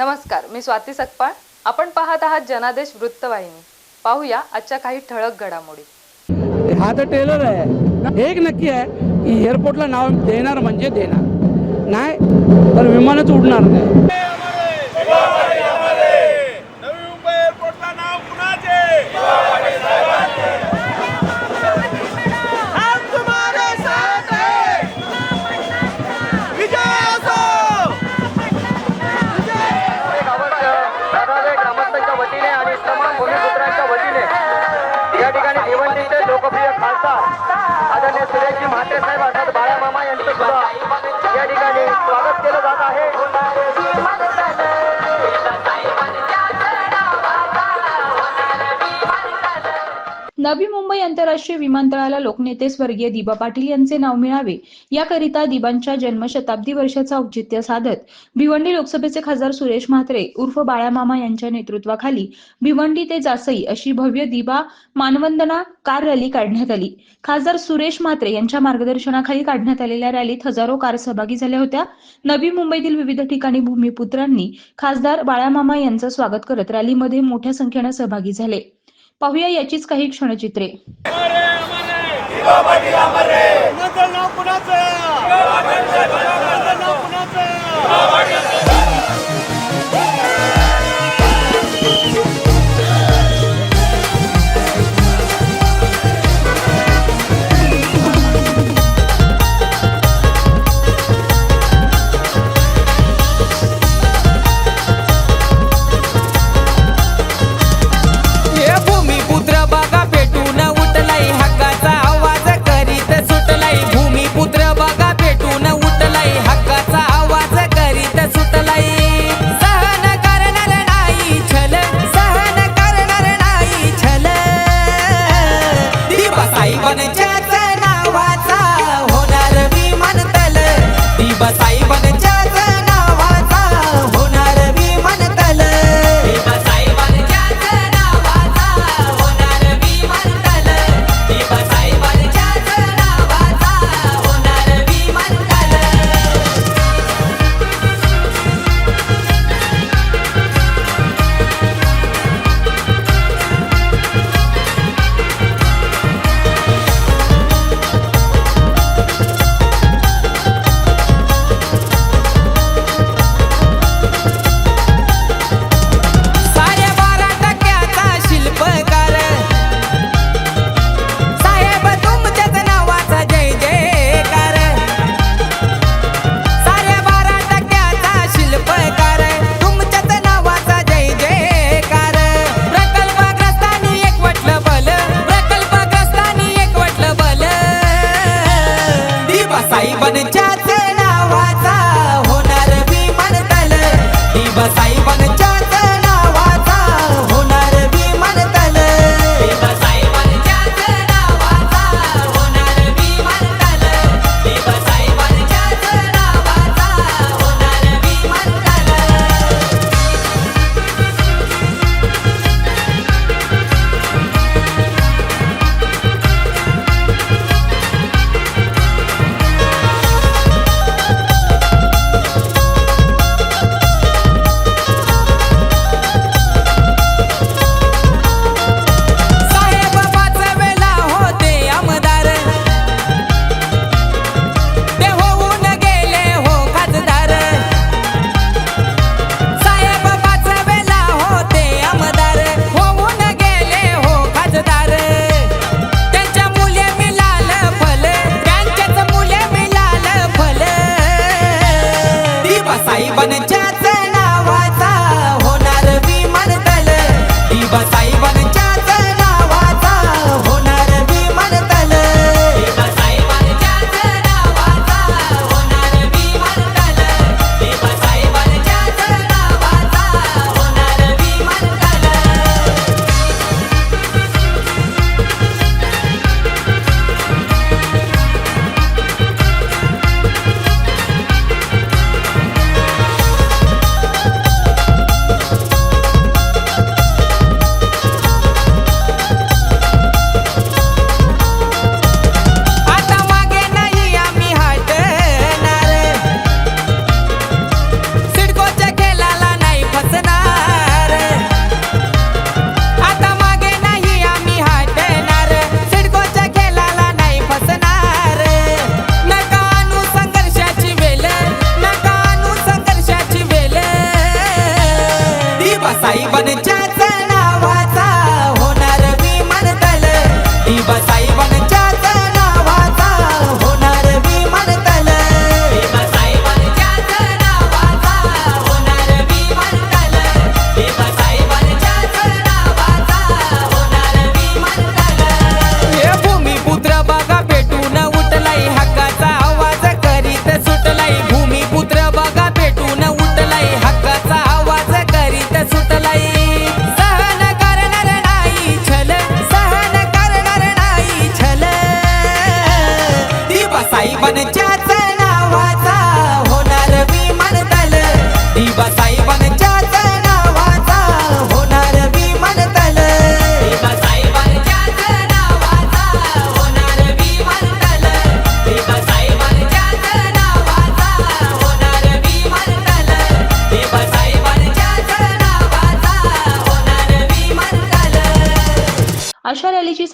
नमस्कार मी स्वाती सकपाळ. आपण पाहत आहात जनादेश वृत्तवाहिनी. पाहूया आजच्या काही ठळक घडामोडी. हा तर टेलर आहे. एक नक्की आहे की एअरपोर्टला नाव देणार म्हणजे देणार. नाही तर विमानच उडणार नाही. भिवंडीचे लोकप्रिय खासदार आदरणीय सुरेशजी म्हात्रे साहेब अर्थात बाळा मामा यांचं सुद्धा या ठिकाणी नवी मुंबई आंतरराष्ट्रीय विमानतळाला लोकनेते स्वर्गीय दिबा पाटील यांचे नाव मिळावे. याकरिता दिबांच्या जन्मशताब्दी वर्षाचं औचित्य साधत भिवंडी लोकसभेचे खासदार सुरेश म्हात्रे उर्फ बाळामामा यांच्या नेतृत्वाखाली भिवंडी ते जासई अशी भव्य दिबा मानवंदना कार रॅली काढण्यात आली. खासदार सुरेश म्हात्रे यांच्या मार्गदर्शनाखाली काढण्यात आलेल्या रॅलीत हजारो कार सहभागी झाल्या होत्या. नवी मुंबईतील विविध ठिकाणी भूमिपुत्रांनी खासदार बाळामामा यांचं स्वागत करत रॅलीमध्ये मोठ्या संख्येनं सहभागी झाले. पाहूया याचीच काही क्षणचित्रे. कुणाचं दिवासाहेबांच्याच नावाचा होणार विमानतल दिवासाहेबांच्याच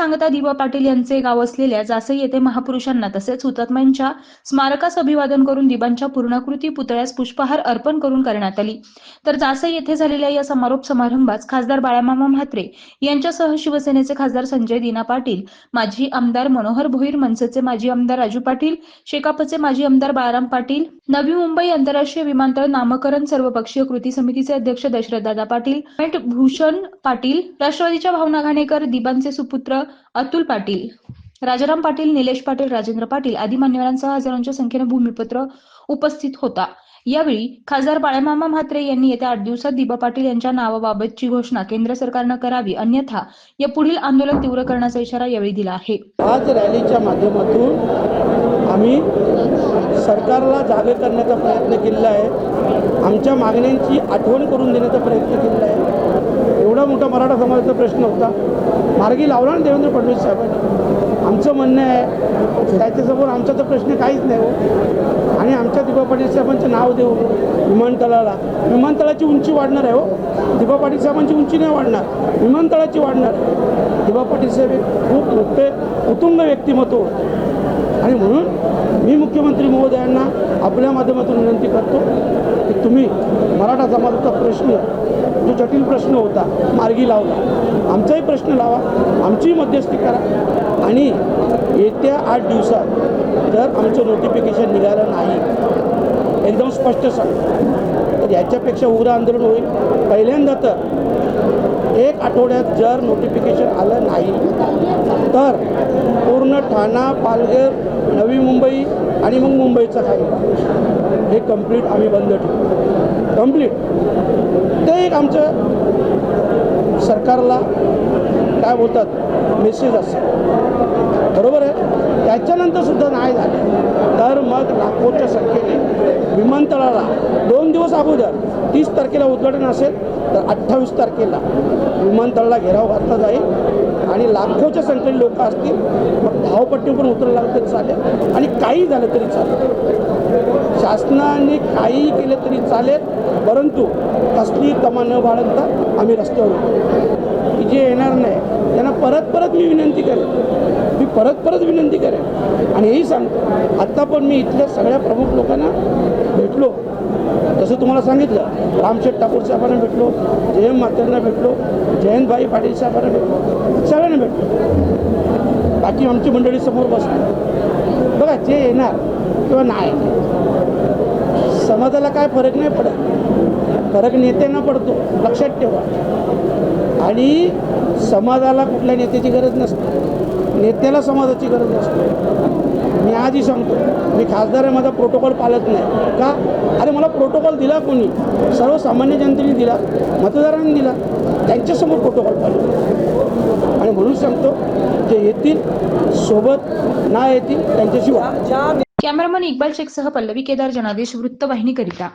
सांगता दिवा पाटील यांचे गाव असलेल्या जासई येथे महापुरुषांना तसेच हुतात्म्यांच्या स्मारकास अभिवादन करून दिबांच्या पूर्णाकृती पुतळ्यास पुष्पहार अर्पण करून करण्यात आली. तर जासई येथे झालेल्या या समारोप समारंभात खासदार बाळामामा म्हात्रे यांच्यासह शिवसेनेचे खासदार संजय दिना पाटील माजी आमदार मनोहर भोईर मनसेचे माजी आमदार राजू पाटील शेकापचे माजी आमदार बाळाराम पाटील नवी मुंबई आंतरराष्ट्रीय विमानतळ नामकरण सर्वपक्षीय कृती समितीचे अध्यक्ष दशरथदादा पाटील भूषण पाटील राष्ट्रवादीच्या भावना घाणेकर दिबांचे सुपुत्र अतुल पाटील राजाराम पाटील निलेश पाटील राजेंद्र पाटील आदी मान्यवरांसह हजारोंच्या संख्येने भूमिपत्र उपस्थित होता. यावेळी खासदार बाळामामा म्हात्रे यांनी येत्या आठ दिवसात दिबा पाटील यांच्या नावाबाबतची घोषणा केंद्र सरकारनं करावी अन्यथा या पुढील आंदोलन तीव्र करण्याचा इशारा यावेळी दिला आहे. आज रॅलीच्या माध्यमातून आम्ही सरकारला जागे करण्याचा प्रयत्न केलेला आहे. आमच्या मागण्यांची आठवण करून देण्याचा प्रयत्न केलेला आहे. मोठा मराठा समाजाचा प्रश्न होता. मार्गी लावला ना देवेंद्र फडणवीस साहेबांनी. आमचं म्हणणं आहे त्याच्यासमोर आमचा तर प्रश्न काहीच नाही हो. आणि आमच्या दिबा पाटील साहेबांचं नाव देऊ. विमानतळाला. विमानतळाची उंची वाढणार आहे हो. दिबा पाटील साहेबांची उंची नाही वाढणार. विमानतळाची वाढणार. दिबा पाटील साहेब एक खूप मोठे उत्तुंग व्यक्तिमत्व आणि म्हणून मी मुख्यमंत्री महोदयांना आपल्या माध्यमातून विनंती करतो की तुम्ही मराठा समाजाचा प्रश्न जो जटिल प्रश्न होता मार्गी लावला. आमचाही प्रश्न लावा आमचीही मध्यस्थी करा. आणि येत्या आठ दिवसात जर आमचं नोटिफिकेशन निघालं नाही एकदम स्पष्ट सांग. तर याच्यापेक्षा उग्र आंदोलन होईल. पहिल्यांदा तर एक आठवड्यात जर नोटिफिकेशन आलं नाही तर पूर्ण ठाणा पालघर नवी मुंबई आणि मग मुंबईचा काही. हे कंप्लीट आम्ही बंद ठेवू. कंप्लीट ते एक आमचं सरकारला काय बोलतात मेसेज असेल बरोबर आहे? त्याच्यानंतर सुद्धा नाही झाले. तर मग लाखोच्या संख्येने विमानतळाला दोन दिवस अगोदर तीस तारखेला उद्घाटन असेल तर अठ्ठावीस तारखेला विमानतळाला घेराव घातला जाईल. आणि लाखोच्या संख्येने लोक असतील. मग धावपट्टी पण उतरायला लागलं तरी चालेल. आणि काही झालं तरी चालेल. शासनाने काही केलं तरी चालेल. परंतु कसली तमा न बाळगता आम्ही रस्त्यावर उतरू. की जे येणार नाही त्यांना परत परत मी विनंती करेन. मी परत परत विनंती करेन. आणि हेही सांगतो आत्ता पण मी इथल्या सगळ्या प्रमुख लोकांना भेटलो. जसं तुम्हाला सांगितलं. रामशेठ ठाकूर साहेबांना भेटलो जयंत मात्यांना भेटलो जयंतभाई पाटील साहेबांना भेटलो सगळ्यांना भेटलो. बाकी आमची मंडळी समोर बसली. बघा जे येणार किंवा नाही समाजाला काय फरक नाही पडत. फरक नेत्यांना पडतो लक्षात ठेवा. आणि समाजाला कुठल्या नेत्याची गरज नसते. नेत्याला समाजाची गरज नसते. मी आजही सांगतो. मी खासदार आहे माझा प्रोटोकॉल पाळत नाही. का? अरे मला प्रोटोकॉल दिला कोणी? सर्वसामान्य जनतेने दिला मतदारांनी दिला. त्यांच्यासमोर प्रोटोकॉल पाळतो आणि म्हणून सांगतो जे येतील सोबत ना येतील त्यांच्याशिवाय कॅमेरामन इक्बाल शेखसह पल्लवी केदार जनादेश वृत्तवाहिनीकरिता